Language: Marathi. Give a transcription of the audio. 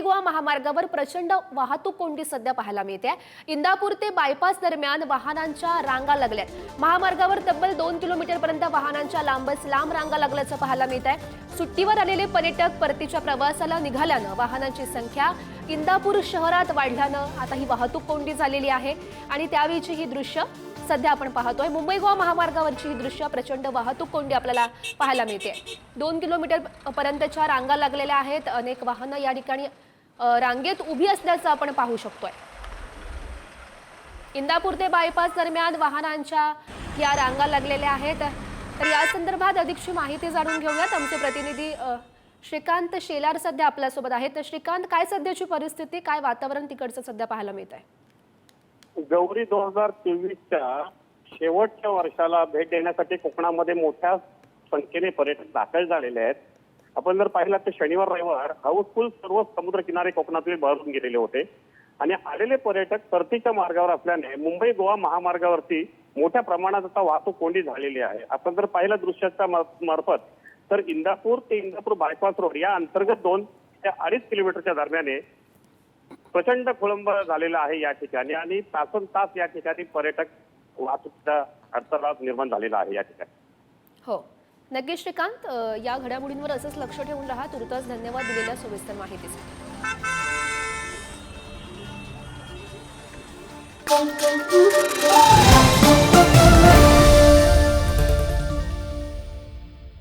मुंबई गोवा महामार्गावर प्रचंड वाहतूक कोंडी सध्या पाहायला मिळते. इंदापूर ते बायपास दरम्यान वाहनांच्या रांगा लागल्यात महामार्गावर तब्बल दोन किलोमीटरपर्यंत वाहनांच्या लांबच लांब रांगा लागल्याचं पाहायला मिळत आहे. सुट्टीवर आलेले पर्यटक परतीच्या प्रवासाला निघाल्यानं वाहनांची संख्या इंदापूर शहरात वाढल्यानं आता ही वाहतूक कोंडी झालेली आहे आणि त्यावेळीची ही दृश्य सध्या आपण पाहतोय. मुंबई गोवा महामार्गावरची ही दृश्य प्रचंड वाहतूक कोंडी आपल्याला पाहायला मिळते. दोन किलोमीटर पर्यंतच्या रांगा लागलेल्या आहेत. अनेक वाहनं या ठिकाणी रांगेत उभी असल्याचं आपण पाहू शकतोय. इंदापूर ते बायपास दरम्यान वाहनांच्या या रांगा लागलेल्या आहेत. तर या संदर्भात अधिकची माहिती जाणून घेऊयात. आमचे प्रतिनिधी श्रीकांत शेलार सध्या आपल्यासोबत आहेत. तर श्रीकांत काय सध्याची परिस्थिती? काय वातावरण तिकडचं सध्या पाहायला मिळत आहे गौरी दोन हजार तेवीसच्या शेवटच्या वर्षाला भेट देण्यासाठी कोकणामध्ये मोठ्या संख्येने पर्यटक दाखल झालेले आहेत. आपण जर पाहिलं तर शनिवार रविवार हाऊसफुल सर्व समुद्र किनारे कोकणातले भरून गेलेले होते. आणि आलेले पर्यटक परतीच्या मार्गावर असल्याने मुंबई गोवा महामार्गावरती मोठ्या प्रमाणात आता वाहतूक कोंडी झालेली आहे. आपण जर पाहिलं दृश्याच्या मार्फत तर इंदापूर ते इंदापूर बायपास रोड या अंतर्गत दोन ते अडीच किलोमीटरच्या दरम्याने प्रचंड खोळंब झालेला आहे या ठिकाणी आणि तासन तास या ठिकाणी पर्यटक वाहतुकीचा अडथळा निर्माण झालेला आहे या ठिकाणी. हो. नक्कीच श्रीकांत या घडामोडींवर असंच लक्ष ठेवून राहा. तुर्तास धन्यवाद दिलेल्या सविस्तर माहितीसाठी.